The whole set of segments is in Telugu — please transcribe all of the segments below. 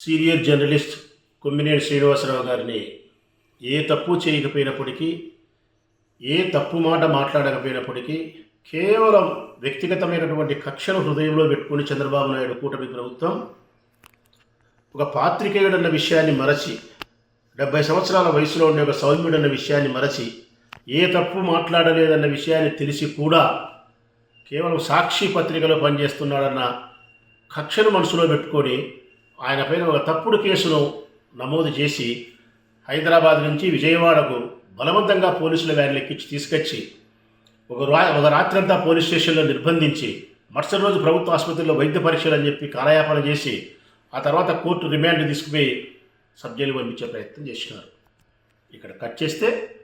సీనియర్ జర్నలిస్ట్ కొమ్మినేని శ్రీనివాసరావు గారిని ఏ తప్పు చేయకపోయినప్పటికీ ఏ తప్పు మాట మాట్లాడకపోయినప్పటికీ కేవలం వ్యక్తిగతమైనటువంటి కక్షను హృదయంలో పెట్టుకుని చంద్రబాబు నాయుడు కూటమి ప్రభుత్వం ఒక పాత్రికేయుడన్న విషయాన్ని మరచి డెబ్బై సంవత్సరాల వయసులో ఉండే ఒక సౌమ్యుడన్న విషయాన్ని మరచి ఏ తప్పు మాట్లాడలేదన్న విషయాన్ని తెలిసి కూడా కేవలం సాక్షి పత్రికలో పనిచేస్తున్నాడన్న కక్షను మనసులో పెట్టుకొని ఆయన పైన ఒక తప్పుడు కేసును నమోదు చేసి హైదరాబాద్ నుంచి విజయవాడకు బలవంతంగా పోలీసుల వ్యాన్ ఎక్కించి తీసుకొచ్చి ఒక రా ఒక రాత్రంతా పోలీస్ స్టేషన్లో నిర్బంధించి మరుసటి రోజు ప్రభుత్వ ఆసుపత్రిలో వైద్య పరీక్షలు అని చెప్పి కాలయాపన చేసి ఆ తర్వాత కోర్టు రిమాండ్ తీసుకుపోయి సబ్ పంపించే ప్రయత్నం చేసినారు. ఇక్కడ కట్ చేస్తే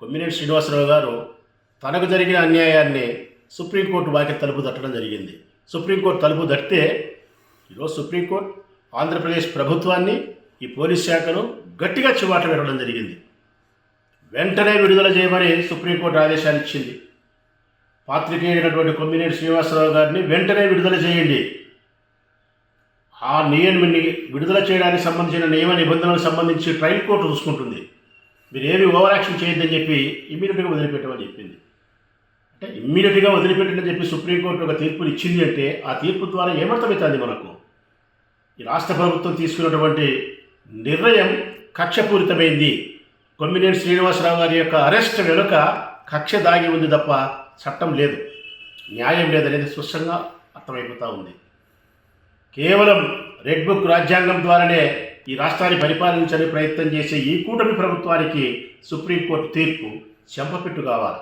కొమ్మినేని శ్రీనివాసరావు గారు తనకు జరిగిన అన్యాయాన్ని సుప్రీంకోర్టు వాకి తలుపు తట్టడం జరిగింది. సుప్రీంకోర్టు తలుపు తట్టితే ఈరోజు సుప్రీంకోర్టు ఆంధ్రప్రదేశ్ ప్రభుత్వాన్ని ఈ పోలీస్ శాఖను గట్టిగా చివాట పెట్టడం జరిగింది. వెంటనే విడుదల చేయమని సుప్రీంకోర్టు ఆదేశాలు ఇచ్చింది పాత్రికేయుడైనటువంటి కొమ్మినేని శ్రీనివాసరావు గారిని వెంటనే విడుదల చేయండి. ఆ నియమని విడుదల చేయడానికి సంబంధించిన నియమ నిబంధనలకు సంబంధించి ట్రయల్ కోర్టు చూసుకుంటుంది. మీరు ఏమి ఓవర్ యాక్షన్ చేయొద్దని చెప్పి ఇమ్మీడియట్గా వదిలిపెట్టమని చెప్పింది. అంటే ఇమ్మీడియట్గా వదిలిపెట్టని చెప్పి సుప్రీంకోర్టు ఒక తీర్పుని ఇచ్చింది అంటే ఆ తీర్పు ద్వారా ఏమర్థమవుతుంది మనకు? ఈ రాష్ట్ర ప్రభుత్వం తీసుకున్నటువంటి నిర్ణయం కక్షపూరితమైంది. కొమ్మినేని శ్రీనివాసరావు గారి యొక్క అరెస్ట్ వెనుక కక్ష దాగి ఉంది తప్ప చట్టం లేదు. న్యాయం లేదనేది స్పష్టంగా అర్థమైపోతూ ఉంది. కేవలం రెడ్ బుక్ రాజ్యాంగం ద్వారానే ఈ రాష్ట్రాన్ని పరిపాలించని ప్రయత్నం చేసే ఈ కూటమి ప్రభుత్వానికి సుప్రీంకోర్టు తీర్పు చెంపపెట్టు కావాలి.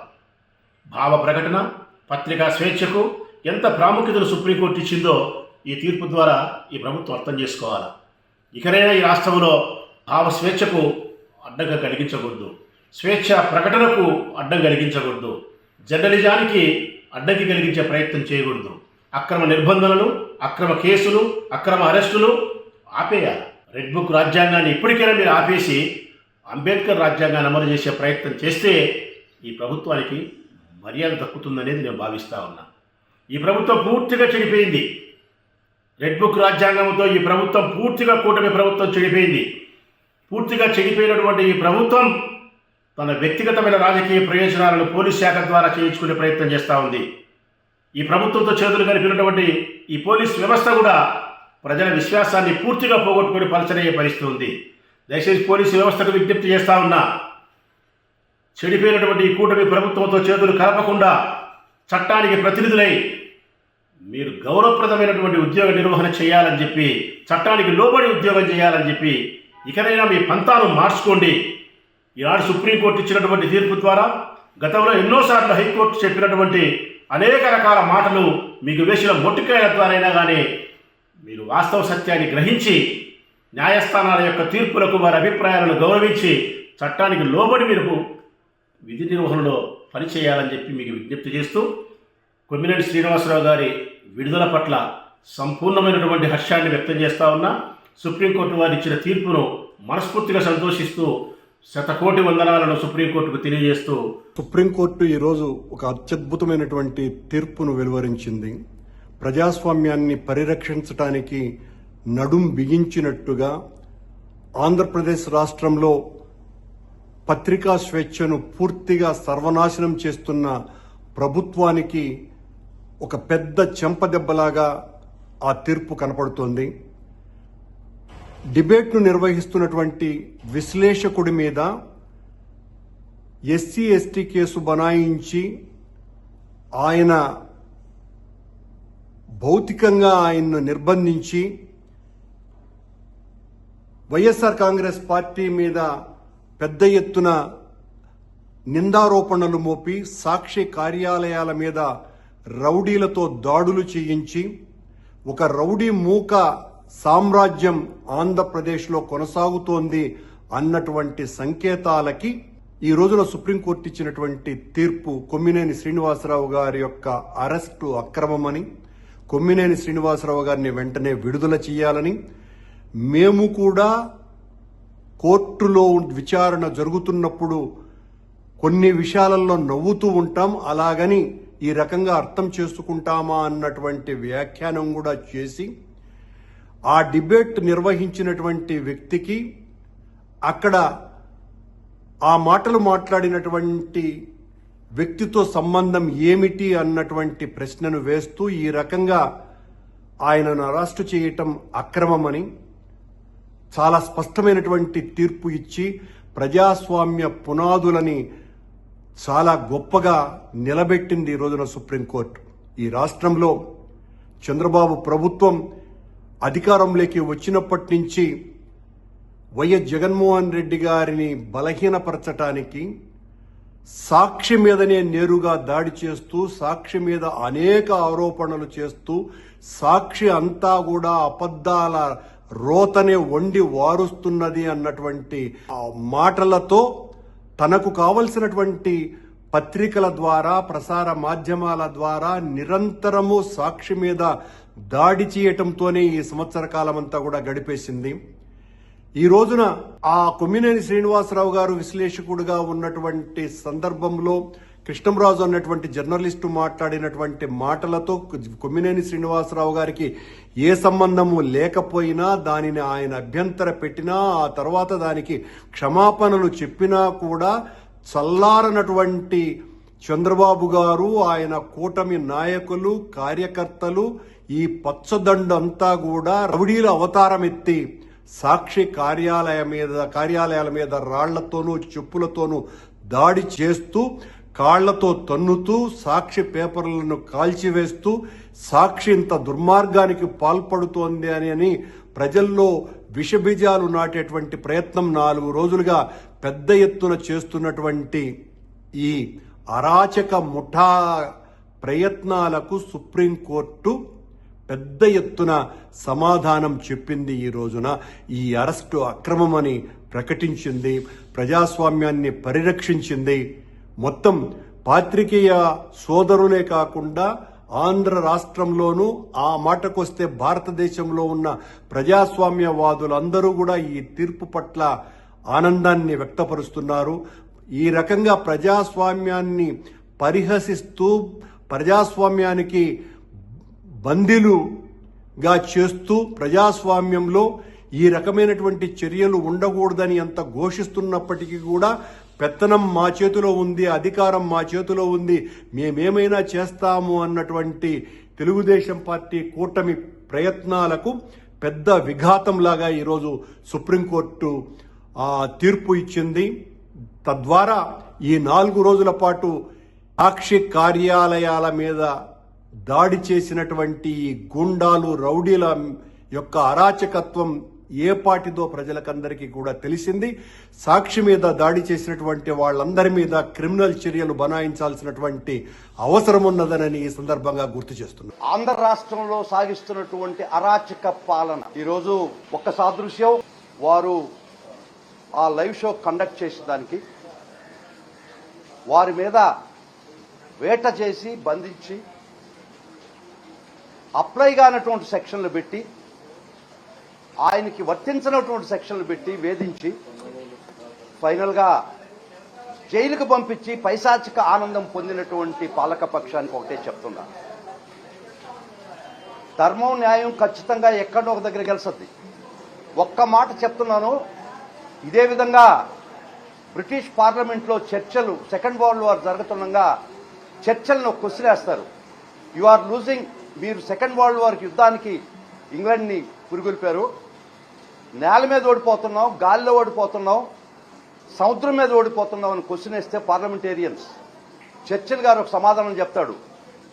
భావ ప్రకటన పత్రికా స్వేచ్ఛకు ఎంత ప్రాముఖ్యతను సుప్రీంకోర్టు ఇచ్చిందో ఈ తీర్పు ద్వారా ఈ ప్రభుత్వం అర్థం చేసుకోవాలి? ఇకనైనా ఈ రాష్ట్రంలో భావ స్వేచ్ఛకు అడ్డంగా కలిగించకూడదు. స్వేచ్ఛ ప్రకటనకు అడ్డం కలిగించకూడదు. జర్నలిజానికి అడ్డంకి కలిగించే ప్రయత్నం చేయకూడదు. అక్రమ నిర్బంధనలు అక్రమ కేసులు అక్రమ అరెస్టులు ఆపేయాలి. రెడ్ బుక్ రాజ్యాంగాన్ని ఇప్పటికైనా మీరు ఆపేసి అంబేద్కర్ రాజ్యాంగాన్ని అమలు చేసే ప్రయత్నం చేస్తే ఈ ప్రభుత్వానికి మర్యాద దక్కుతుందనేది నేను భావిస్తా ఉన్నా. ఈ ప్రభుత్వం పూర్తిగా చెడిపోయింది. రెడ్ బుక్ రాజ్యాంగంతో ఈ ప్రభుత్వం పూర్తిగా కూటమి ప్రభుత్వం చెడిపోయింది. పూర్తిగా చెడిపోయినటువంటి ఈ ప్రభుత్వం తన వ్యక్తిగతమైన రాజకీయ ప్రయోజనాలను పోలీస్ శాఖ ద్వారా చేయించుకునే ప్రయత్నం చేస్తూ ఉంది. ఈ ప్రభుత్వంతో చేతులు కలిపినటువంటి ఈ పోలీస్ వ్యవస్థ కూడా ప్రజల విశ్వాసాన్ని పూర్తిగా పోగొట్టుకుని పలచనయ్యే పరిస్థితి ఉంది. దయచేసి పోలీసు వ్యవస్థకు విజ్ఞప్తి చేస్తా ఉన్నా చెడిపోయినటువంటి ఈ కూటమి ప్రభుత్వంతో చేతులు కలపకుండా చట్టానికి ప్రతినిధులై మీరు గౌరవప్రదమైనటువంటి ఉద్యోగ నిర్వహణ చేయాలని చెప్పి చట్టానికి లోబడి ఉద్యోగం చేయాలని చెప్పి ఇకనైనా మీ పంతాను మార్చుకోండి. ఈనాడు సుప్రీంకోర్టు ఇచ్చినటువంటి తీర్పు ద్వారా గతంలో ఎన్నోసార్లు హైకోర్టు చెప్పినటువంటి అనేక రకాల మాటలు మీకు వేసిన మొట్టికాయల ద్వారైనా కానీ మీరు వాస్తవ సత్యాన్ని గ్రహించి న్యాయస్థానాల యొక్క తీర్పులకు వారి అభిప్రాయాలను గౌరవించి చట్టానికి లోబడి మీరు విధి నిర్వహణలో పనిచేయాలని చెప్పి మీకు విజ్ఞప్తి చేస్తూ కొమ్మినేని శ్రీనివాసరావు గారి విడుదల పట్ల సంపూర్ణమైనటువంటి హర్షాన్ని వ్యక్తం చేస్తా ఉన్నా సుప్రీంకోర్టు వారు ఇచ్చిన తీర్పును మనస్ఫూర్తిగా సంతోషిస్తూ శతకోటి వందనాలను సుప్రీంకోర్టుకు తెలియజేస్తూ సుప్రీంకోర్టు ఈరోజు ఒక అత్యద్భుతమైనటువంటి తీర్పును వెలువరించింది. ప్రజాస్వామ్యాన్ని పరిరక్షించటానికి నడుం బిగించినట్టుగా ఆంధ్రప్రదేశ్ రాష్ట్రంలో పత్రికా స్వేచ్ఛను పూర్తిగా సర్వనాశనం చేస్తున్న ప్రభుత్వానికి ఒక పెద్ద చెంపదెబ్బలాగా ఆ తీర్పు కనపడుతోంది. డిబేట్ను నిర్వహిస్తున్నటువంటి విశ్లేషకుడి మీద ఎస్సీ ఎస్టీ కేసు బనాయించి ఆయన భౌతికంగా ఆయన్ను నిర్బంధించి వైఎస్ఆర్ కాంగ్రెస్ పార్టీ మీద పెద్ద ఎత్తున నిందారోపణలు మోపి సాక్షి కార్యాలయాల మీద రౌడీలతో దాడులు చేయించి ఒక రౌడీ మూక సామ్రాజ్యం ఆంధ్రప్రదేశ్లో కొనసాగుతోంది అన్నటువంటి సంకేతాలకి ఈ రోజున సుప్రీంకోర్టు ఇచ్చినటువంటి తీర్పు కొమ్మినేని శ్రీనివాసరావు గారి యొక్క అరెస్టు అక్రమమని కొమ్మినేని శ్రీనివాసరావు గారిని వెంటనే విడుదల చేయాలని మేము కూడా కోర్టులో విచారణ జరుగుతున్నప్పుడు కొన్ని విషయాలలో నవ్వుతూ ఉంటాం. అలాగని ఈ రకంగా అర్థం చేసుకుంటామా అన్నటువంటి వ్యాఖ్యానం కూడా చేసి ఆ డిబేట్ నిర్వహించినటువంటి వ్యక్తికి అక్కడ ఆ మాటలు మాట్లాడినటువంటి వ్యక్తితో సంబంధం ఏమిటి అన్నటువంటి ప్రశ్నను వేస్తూ ఈ రకంగా ఆయనను అరెస్టు చేయటం అక్రమమని చాలా స్పష్టమైనటువంటి తీర్పు ఇచ్చి ప్రజాస్వామ్య పునాదులని చాలా గొప్పగా నిలబెట్టింది ఈ రోజున సుప్రీంకోర్టు. ఈ రాష్ట్రంలో చంద్రబాబు ప్రభుత్వం అధికారంలోకి వచ్చినప్పటి నుంచి వైఎస్ జగన్మోహన్ రెడ్డి గారిని బలహీనపరచటానికి సాక్షి మీదనే నేరుగా దాడి చేస్తూ సాక్షి మీద అనేక ఆరోపణలు చేస్తూ సాక్షి అంతా కూడా అబద్ధాల రోతనే వండి వారుస్తున్నది అన్నటువంటి మాటలతో తనకు కావలసినటువంటి పత్రికల ద్వారా ప్రసార మాధ్యమాల ద్వారా నిరంతరము సాక్షి మీద దాడి చేయటంతోనే ఈ సంవత్సర కాలం అంతా కూడా గడిపేసింది. ఈ రోజున ఆ కొమ్మినేని శ్రీనివాసరావు గారు విశ్లేషకుడుగా ఉన్నటువంటి సందర్భంలో కృష్ణంరాజు అన్నటువంటి జర్నలిస్టు మాట్లాడినటువంటి మాటలతో కొమ్మినేని శ్రీనివాసరావు గారికి ఏ సంబంధము లేకపోయినా దానిని ఆయన అభ్యంతర పెట్టినా ఆ తర్వాత దానికి క్షమాపణలు చెప్పినా కూడా చల్లారనటువంటి చంద్రబాబు గారు ఆయన కూటమి నాయకులు కార్యకర్తలు ఈ పచ్చదండు అంతా కూడా రౌడీల అవతారం ఎత్తి సాక్షి కార్యాలయ మీద కార్యాలయాల మీద రాళ్ళతోనూ చెప్పులతోనూ దాడి చేస్తూ కాళ్ళతో తన్నుతూ సాక్షి పేపర్లను కాల్చివేస్తూ సాక్షి ఇంత దుర్మార్గానికి పాల్పడుతోంది అని అని ప్రజల్లో విషబీజాలు నాటేటువంటి ప్రయత్నం నాలుగు రోజులుగా పెద్ద ఎత్తున చేస్తున్నటువంటి ఈ అరాచక ముఠా ప్రయత్నాలకు సుప్రీంకోర్టు పెద్ద ఎత్తున సమాధానం చెప్పింది ఈ రోజున. ఈ అరెస్టు అక్రమమని ప్రకటించింది ప్రజాస్వామ్యాన్ని పరిరక్షించింది. మొత్తం పాత్రికేయ సోదరులే కాకుండా ఆంధ్ర రాష్ట్రంలోనూ ఆ మాటకొస్తే భారతదేశంలో ఉన్న ప్రజాస్వామ్యవాదులందరూ కూడా ఈ తీర్పు పట్ల ఆనందాన్ని వ్యక్తపరుస్తున్నారు. ఈ రకంగా ప్రజాస్వామ్యాన్ని పరిహసిస్తూ ప్రజాస్వామ్యానికి బందీలుగా చేస్తూ ప్రజాస్వామ్యంలో ఈ రకమైనటువంటి చర్యలు ఉండకూడదని అంత ఘోషిస్తున్నప్పటికీ కూడా పెత్తనం మా చేతిలో ఉంది అధికారం మా చేతిలో ఉంది మేమేమైనా చేస్తాము అన్నటువంటి తెలుగుదేశం పార్టీ కూటమి ప్రయత్నాలకు పెద్ద విఘాతంలాగా ఈరోజు సుప్రీంకోర్టు తీర్పు ఇచ్చింది. తద్వారా ఈ నాలుగు రోజుల పాటు సాక్షి కార్యాలయాల మీద దాడి చేసినటువంటి ఈ గుండాలు రౌడీల యొక్క అరాచకత్వం ఏ పాటిదో ప్రజలకందరికీ కూడా తెలిసింది. సాక్షి మీద దాడి చేసినటువంటి వాళ్ళందరి మీద క్రిమినల్ చర్యలు బనాయించాల్సినటువంటి అవసరం ఉన్నదనని ఈ సందర్భంగా గుర్తు చేస్తున్నారు ఆంధ్ర రాష్ట్రంలో సాగిస్తున్నటువంటి అరాచక పాలన. ఈరోజు ఒక్క సాదృశ్యం వారు ఆ లైవ్ షో కండక్ట్ చేసేదానికి వారి మీద వేట చేసి బంధించి అప్లై కానటువంటి సెక్షన్లు పెట్టి ఆయనకి వర్తించినటువంటి సెక్షన్లు పెట్టి వేధించి ఫైనల్గా జైలుకు పంపించి పైశాచిక ఆనందం పొందినటువంటి పాలక పక్షానికి ఒకటే చెప్తున్నా. ధర్మం న్యాయం ఖచ్చితంగా ఎక్కడో ఒక దగ్గర గెలుస్తుంది. ఒక్క మాట చెప్తున్నాను ఇదే విధంగా బ్రిటిష్ పార్లమెంట్లో చర్చలు సెకండ్ వరల్డ్ వార్ జరుగుతుండగా చర్చలను కుసిరేస్తారు. యు ఆర్ లూజింగ్ మీరు సెకండ్ వరల్డ్ వార్ యుద్ధానికి ఇంగ్లాండ్ని పురుగులిపారు. నేల మీద ఓడిపోతున్నాం గాలిలో ఓడిపోతున్నాం సముద్రం మీద ఓడిపోతున్నాం అని క్వశ్చన్ వేస్తే పార్లమెంటేరియన్స్ చర్చిల్ గారు ఒక సమాధానం చెప్తాడు.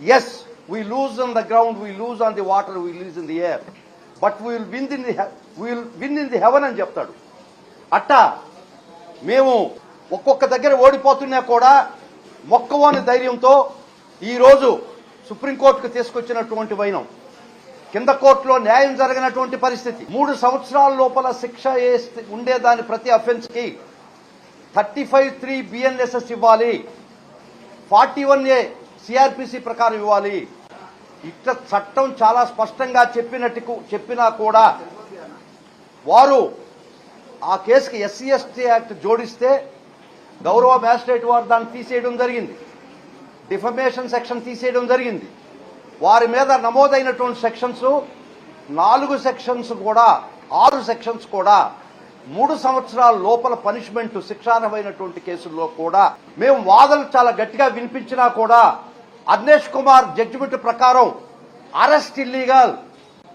Yes we lose on the ground we lose on the water we lose in the air but we will win in the will win in the heaven అని చెప్తాడు. అట్టా మేము ఒక్కొక్క దగ్గర ఓడిపోతున్నా కూడా మొక్కవోని ధైర్యంతో ఈరోజు సుప్రీంకోర్టుకు తీసుకొచ్చినటువంటి వైనం. కింద కోర్టులో న్యాయం జరగనటువంటి పరిస్థితి. మూడు సంవత్సరాల లోపల శిక్ష ఉండేదాని ప్రతి అఫెన్స్కి థర్టీ ఫైవ్ త్రీ బిఎన్ఎస్ఎస్ ఇవ్వాలి. ఫార్టీ వన్ ఏ సిఆర్పిసి ప్రకారం ఇవ్వాలి. ఇట్లా చట్టం చాలా స్పష్టంగా చెప్పినట్టు చెప్పినా కూడా వారు ఆ కేసుకి ఎస్సీ ఎస్టీ యాక్ట్ జోడిస్తే గౌరవ మ్యాజిస్ట్రేట్ వారు దాన్ని తీసేయడం జరిగింది. డిఫమేషన్ సెక్షన్ తీసేయడం జరిగింది. వారి మీద నమోదైనటువంటి సెక్షన్స్ నాలుగు సెక్షన్స్ కూడా ఆరు సెక్షన్స్ కూడా మూడు సంవత్సరాల లోపల పనిష్మెంట్ శిక్షార్హమైనటువంటి కేసుల్లో కూడా మేము వాదనలు చాలా గట్టిగా వినిపించినా కూడా అగ్నేష్ కుమార్ జడ్జిమెంట్ ప్రకారం arrest illegal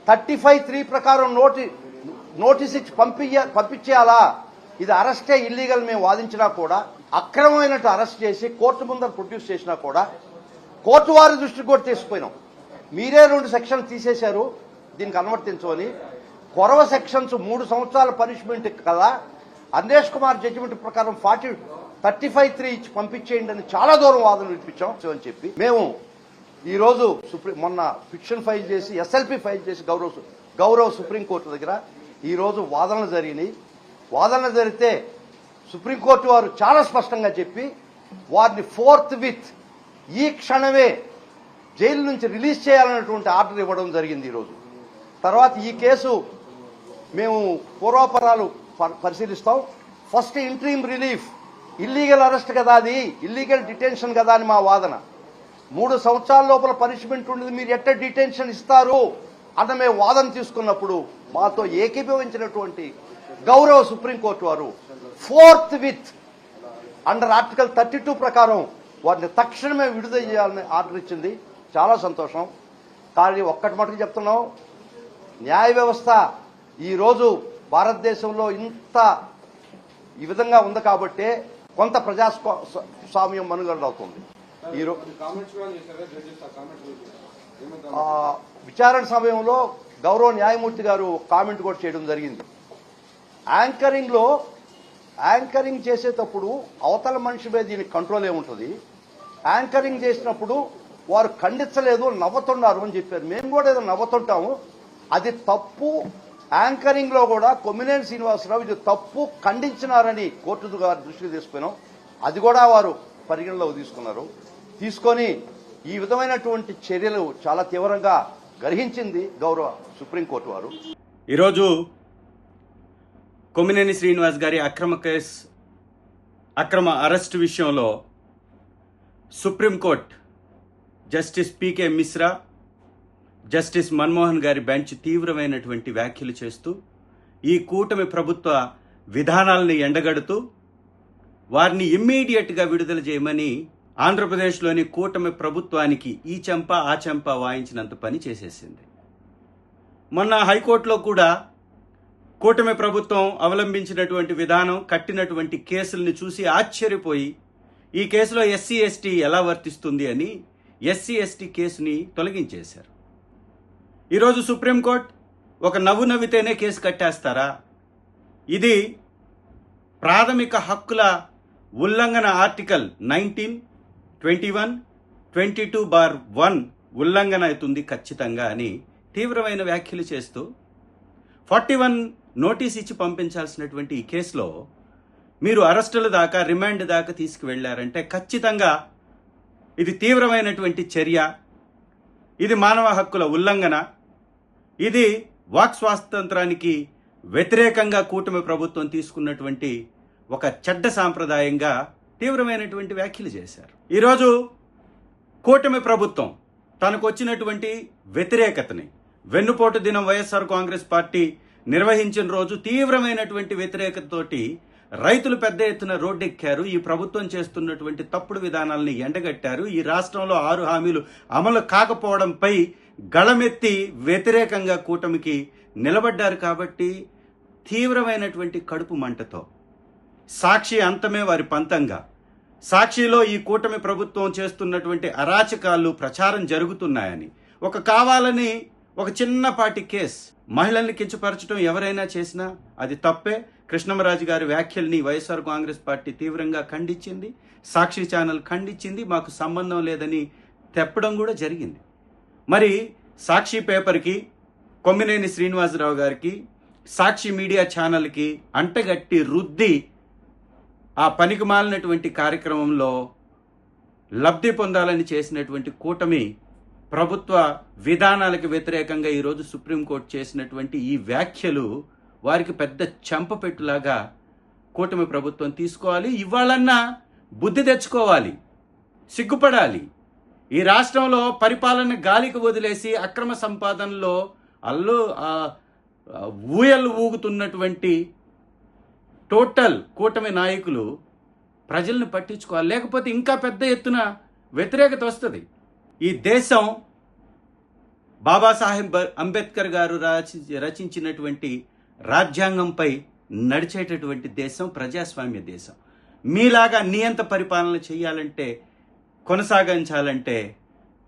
thirty five three ప్రకారం నోటి నోటీస్ ఇచ్చి పంపించ పంపించేయాలా? ఇది అరెస్టే ఇల్లీగల్ మేము వాదించినా కూడా అక్రమమైనట్టు అరెస్ట్ చేసి కోర్టు ముందర ప్రొడ్యూస్ చేసినా కూడా కోర్టు వారి దృష్టికి కూడా తీసుకుపోయినాం. మీరే రెండు సెక్షన్లు తీసేశారు దీనికి అనువర్తించమని. కొరవ సెక్షన్స్ మూడు సంవత్సరాల పనిష్మెంట్ కదా అందేష్ కుమార్ జడ్జిమెంట్ ప్రకారం ఫార్టీ థర్టీ ఫైవ్ త్రీ ఇచ్చి పంపించేయండి అని చాలా దూరం వాదన వినిపించాం అని చెప్పి. మేము ఈ రోజు సుప్రీం మొన్న ఫిక్షన్ ఫైల్ చేసి ఎస్ఎల్పి ఫైల్ చేసి గౌరవ గౌరవ సుప్రీంకోర్టు దగ్గర ఈ రోజు వాదనలు జరిగినాయి. వాదనలు జరిగితే సుప్రీంకోర్టు వారు చాలా స్పష్టంగా చెప్పి వారిని ఫోర్త్ విత్ ఈ క్షణమే జైలు నుంచి రిలీజ్ చేయాలన్నటువంటి ఆర్డర్ ఇవ్వడం జరిగింది ఈరోజు. తర్వాత ఈ కేసు మేము పూర్వాపరాలు ప- పరిశీలిస్తాం. First interim relief. Illegal arrest కదా అది. ఇల్లీగల్ డిటెన్షన్ కదా అని మా వాదన. మూడు సంవత్సరాల లోపల పనిష్మెంట్ ఉండేది. మీరు ఎట్ట డిటెన్షన్ ఇస్తారు? అన్న మేము వాదన తీసుకున్నప్పుడు మాతో ఏకీభవించినటువంటి గౌరవ సుప్రీంకోర్టు వారు forthwith under article thirty two ప్రకారం వారిని తక్షణమే విడుదల చేయాలని ఆర్డర్ ఇచ్చింది. చాలా సంతోషం. కానీ ఒక్కటి మటుకు చెప్తున్నాం. న్యాయ వ్యవస్థ ఈరోజు భారతదేశంలో ఇంత ఈ విధంగా ఉంది కాబట్టే కొంత ప్రజాస్వామ్యం మనుగడ అవుతుంది. ఈరో కామెంట్స్ కూడా చేశారా? జడ్జెస్ ఆ కామెంట్స్ ఏమంటారు? ఆ, విచారణ సమయంలో గౌరవ న్యాయమూర్తి గారు కామెంట్ కూడా చేయడం జరిగింది. యాంకరింగ్లో యాంకరింగ్ చేసేటప్పుడు అవతల మనిషి మీద దీనికి కంట్రోల్ ఏముంటుంది యాంకరింగ్ చేసినప్పుడు వారు ఖండించలేదు నవ్వుతున్నారు అని చెప్పారు. మేము కూడా ఏదో నవ్వుతుంటాము. అది తప్పు. యాంకరింగ్లో కూడా కొమ్మినేని శ్రీనివాసరావు ఇది తప్పు ఖండించినారని కోర్టు గారి దృష్టికి తీసుకున్నాం. అది కూడా వారు పరిగణలోకి తీసుకున్నారు. తీసుకొని ఈ విధమైనటువంటి చర్యలు చాలా తీవ్రంగా గ్రహించింది గౌరవ సుప్రీంకోర్టు వారు. ఈరోజు కొమ్మినేని శ్రీనివాస్ గారి అక్రమ కేసు అక్రమ అరెస్టు విషయంలో supreme court justice PK Mishra justice Manmohan గారి బెంచ్ తీవ్రమైనటువంటి వ్యాఖ్యలు చేస్తూ ఈ కూటమి ప్రభుత్వ విధానాలను ఎండగడుతూ వారిని ఇమ్మీడియట్గా విడుదల చేయమని ఆంధ్రప్రదేశ్లోని కూటమి ప్రభుత్వానికి ఈ చెంప ఆ చెంప వాయించినంత పని చేసేసింది. మొన్న హైకోర్టులో కూడా కూటమి ప్రభుత్వం అవలంబించినటువంటి విధానం కట్టినటువంటి కేసుల్ని చూసి ఆశ్చర్యపోయి ఈ కేసులో ఎస్సీ ఎస్టీ ఎలా వర్తిస్తుంది అని ఎస్సీ ఎస్టీ కేసుని తొలగించేశారు. ఈరోజు సుప్రీంకోర్టు ఒక నవ్వు నవ్వితేనే కేసు కట్టేస్తారా? ఇది ప్రాథమిక హక్కుల ఉల్లంఘన article nineteen twenty one twenty two bar one ఉల్లంఘన అవుతుంది ఖచ్చితంగా అని తీవ్రమైన వ్యాఖ్యలు చేస్తూ ఫార్టీ వన్ నోటీస్ ఇచ్చి పంపించాల్సినటువంటి ఈ కేసులో మీరు అరెస్టుల దాకా రిమాండ్ దాకా తీసుకువెళ్ళారంటే ఖచ్చితంగా ఇది తీవ్రమైనటువంటి చర్య ఇది మానవ హక్కుల ఉల్లంఘన ఇది వాక్ స్వాతంత్రానికి వ్యతిరేకంగా కూటమి ప్రభుత్వం తీసుకున్నటువంటి ఒక చెడ్డ సాంప్రదాయంగా తీవ్రమైనటువంటి వ్యాఖ్యలు చేశారు. ఈరోజు కూటమి ప్రభుత్వం తనకు వచ్చినటువంటి వ్యతిరేకతని వెన్నుపోటు దినం వైఎస్ఆర్ కాంగ్రెస్ పార్టీ నిర్వహించిన రోజు తీవ్రమైనటువంటి వ్యతిరేకతతోటి రైతులు పెద్ద ఎత్తున రోడ్డెక్కారు. ఈ ప్రభుత్వం చేస్తున్నటువంటి తప్పుడు విధానాలని ఎండగట్టారు. ఈ రాష్ట్రంలో ఆరు హామీలు అమలు కాకపోవడంపై గళమెత్తి వ్యతిరేకంగా కూటమికి నిలబడ్డారు కాబట్టి తీవ్రమైనటువంటి కడుపు మంటతో సాక్షి అంతమే వారి పంతంగా సాక్షిలో ఈ కూటమి ప్రభుత్వం చేస్తున్నటువంటి అరాచకాలు ప్రచారం జరుగుతున్నాయని ఒక కావాలని ఒక చిన్నపాటి కేస్ మహిళల్ని కించపరచడం ఎవరైనా చేసినా అది తప్పే. కృష్ణమరాజు గారి వ్యాఖ్యల్ని వైఎస్ఆర్ కాంగ్రెస్ పార్టీ తీవ్రంగా ఖండించింది. సాక్షి ఛానల్ ఖండించింది. మాకు సంబంధం లేదని తెప్పడం కూడా జరిగింది. మరి సాక్షి పేపర్కి కొమ్మినేని శ్రీనివాసరావు గారికి సాక్షి మీడియా ఛానల్కి అంటగట్టి రుద్ది ఆ పనికి మాలినటువంటి కార్యక్రమంలో లబ్ధి పొందాలని చేసినటువంటి కూటమి ప్రభుత్వ విధానాలకు వ్యతిరేకంగా ఈరోజు సుప్రీంకోర్టు చేసినటువంటి ఈ వ్యాఖ్యలు వారికి పెద్ద చెంపపెట్టులాగా కూటమి ప్రభుత్వం తీసుకోవాలి ఇవాళన్నా బుద్ధి తెచ్చుకోవాలి సిగ్గుపడాలి. ఈ రాష్ట్రంలో పరిపాలన గాలికి వదిలేసి అక్రమ సంపాదనలో అల్లు ఊయలు ఊగుతున్నటువంటి టోటల్ కూటమి నాయకులు ప్రజల్ని పట్టించుకోవాలి. లేకపోతే ఇంకా పెద్ద ఎత్తున వ్యతిరేకత వస్తుంది. ఈ దేశం బాబాసాహెబ్ అంబేద్కర్ గారు రచి- రచించినటువంటి రాజ్యాంగంపై నడిచేటటువంటి దేశం ప్రజాస్వామ్య దేశం. మీలాగా నియంత పరిపాలన చేయాలంటే కొనసాగించాలంటే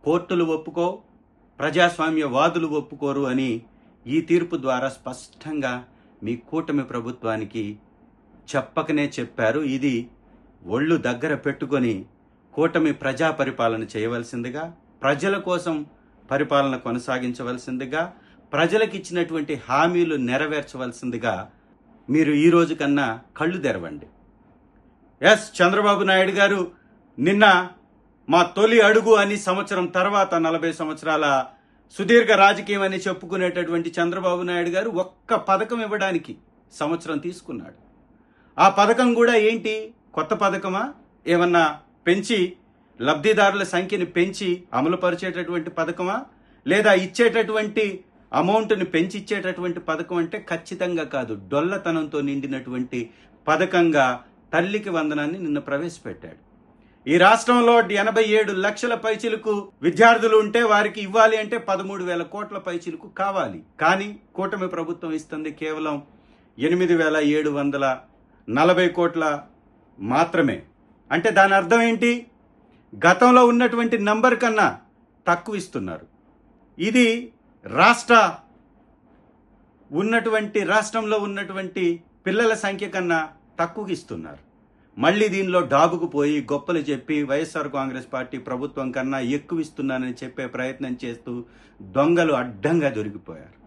కోర్టులు ఒప్పుకో ప్రజాస్వామ్య వాదులు ఒప్పుకోరు అని ఈ తీర్పు ద్వారా స్పష్టంగా మీ కూటమి ప్రభుత్వానికి చెప్పకనే చెప్పారు. ఇది ఒళ్ళు దగ్గర పెట్టుకొని కూటమి ప్రజా పరిపాలన చేయవలసిందిగా ప్రజల కోసం పరిపాలన కొనసాగించవలసిందిగా ప్రజలకు ఇచ్చినటువంటి హామీలు నెరవేర్చవలసిందిగా మీరు ఈ రోజు కన్నా కళ్ళు తెరవండి. ఎస్ చంద్రబాబు నాయుడు గారు నిన్న మా తొలి అడుగు అని సంవత్సరం తర్వాత నలభై సంవత్సరాల సుదీర్ఘ రాజకీయం అని చెప్పుకునేటటువంటి చంద్రబాబు నాయుడు గారు ఒక్క పథకం ఇవ్వడానికి సంవత్సరం తీసుకున్నాడు. ఆ పథకం కూడా ఏంటి? కొత్త పథకమా? ఏమన్నా పెంచి లబ్ధిదారుల సంఖ్యని పెంచి అమలుపరిచేటటువంటి పథకమా? లేదా ఇచ్చేటటువంటి అమౌంట్ని పెంచి ఇచ్చేటటువంటి పథకం అంటే ఖచ్చితంగా కాదు. డొల్లతనంతో నిండినటువంటి పథకంగా తల్లికి వందనాన్ని నిన్న ప్రవేశపెట్టాడు. ఈ రాష్ట్రంలో ఎనభై ఏడు లక్షల పైచిలకు విద్యార్థులు ఉంటే వారికి ఇవ్వాలి అంటే పదమూడు వేల కోట్ల పైచిలకు కావాలి. కానీ కూటమి ప్రభుత్వం ఇస్తుంది కేవలం ఎనిమిది వేల ఏడు వందల నలభై కోట్ల మాత్రమే. అంటే దాని అర్థం ఏంటి? గతంలో ఉన్నటువంటి నంబర్ కన్నా తక్కువ ఇస్తున్నారు. ఇది రాష్ట్ర ఉన్నటువంటి రాష్ట్రంలో ఉన్నటువంటి పిల్లల సంఖ్య కన్నా తక్కువ ఇస్తున్నారు. మళ్ళీ దీనిలో డాబుకు పోయి గొప్పలు చెప్పి వైఎస్ఆర్ కాంగ్రెస్ పార్టీ ప్రభుత్వం కన్నా ఎక్కువ ఇస్తున్నానని చెప్పే ప్రయత్నం చేస్తూ దొంగలు అడ్డంగా దొరికిపోయారు.